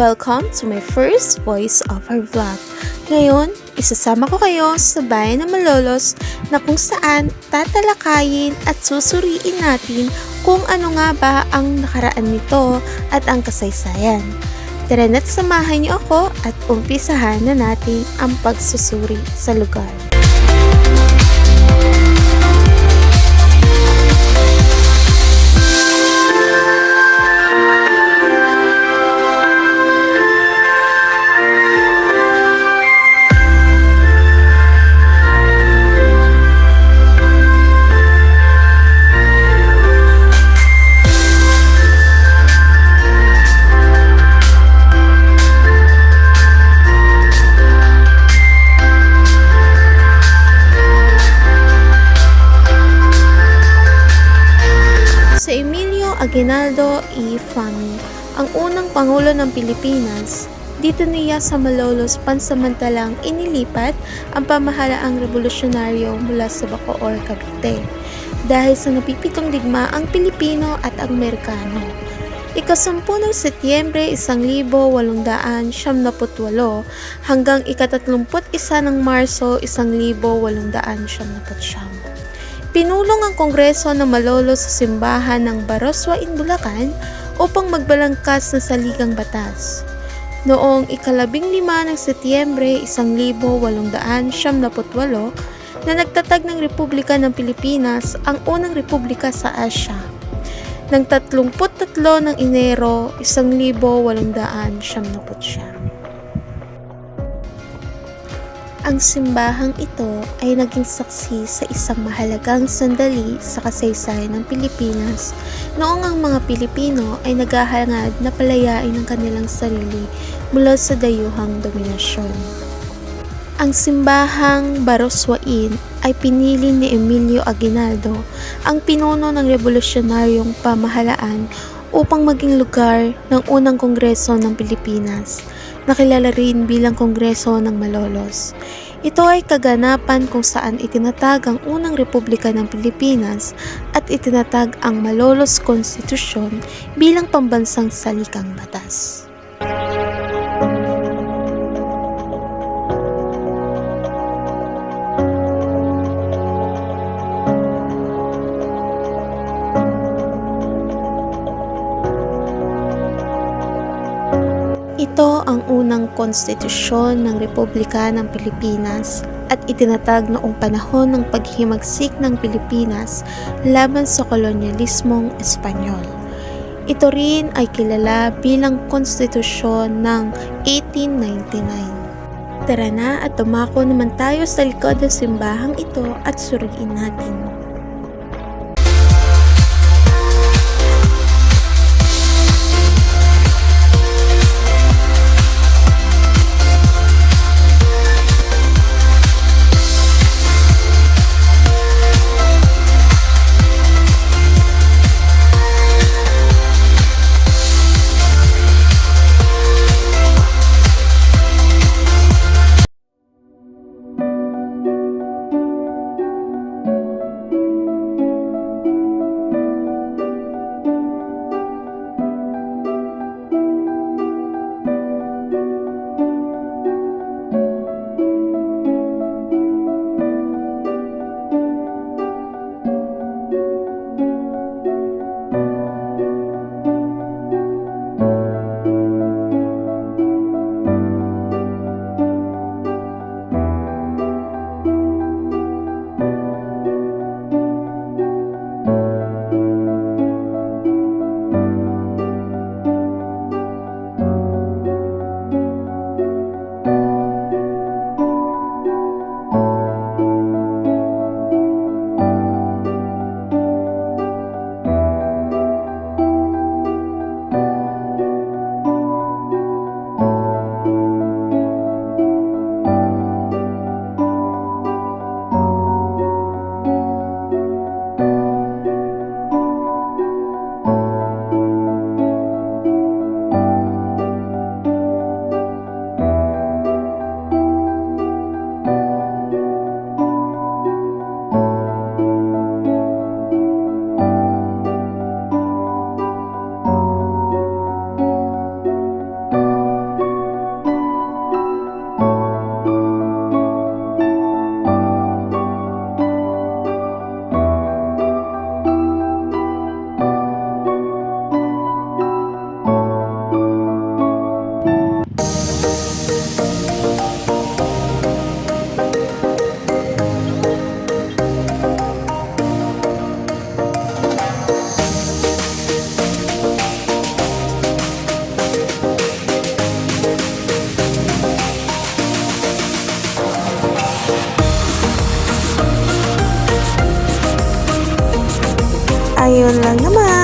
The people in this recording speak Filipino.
Welcome to my first voice-over vlog. Ngayon, isasama ko kayo sa bayan ng Malolos na kung saan tatalakayin at susuriin natin kung ano nga ba ang nakaraan nito at ang kasaysayan. Tara na't samahan niyo ako at umpisahan na natin ang pagsusuri sa lugar. Aguinaldo E. Fami, ang unang Pangulo ng Pilipinas, dito niya sa Malolos pansamantalang inilipat ang pamahalaang revolusyonaryo mula sa Bacoor, Cavite dahil sa napipitong digma ang Pilipino at ang Amerikano. Ikasampu ng Setyembre 1878 hanggang ikatatlumput isa ng Marso 1879. Pinulong ang Kongreso na Malolo sa simbahan ng Baroswain, Bulacan upang magbalangkas ng saligang batas. Noong ikalabing lima ng Setyembre 1878 na nagtatag ng Republika ng Pilipinas ang unang republika sa Asya. Nang 33 ng Enero 1879. Ang simbahang ito ay naging saksi sa isang mahalagang sandali sa kasaysayan ng Pilipinas noong ang mga Pilipino ay naghahangad na palayain ang kanilang sarili mula sa dayuhang dominasyon. Ang simbahang Baroswain ay pinili ni Emilio Aguinaldo, ang pinuno ng revolusyonaryong pamahalaan upang maging lugar ng unang kongreso ng Pilipinas, nakilala rin bilang Kongreso ng Malolos. Ito ay kaganapan kung saan itinatag ang unang Republika ng Pilipinas at itinatag ang Malolos Konstitusyon bilang pambansang salikang batas. Ito ang unang konstitusyon ng Republika ng Pilipinas at itinatag noong panahon ng paghimagsik ng Pilipinas laban sa kolonyalismong Espanyol. Ito rin ay kilala bilang konstitusyon ng 1899. Tara na at tumako naman tayo sa likod ng simbahang ito at suriin natin. Ayun lang naman.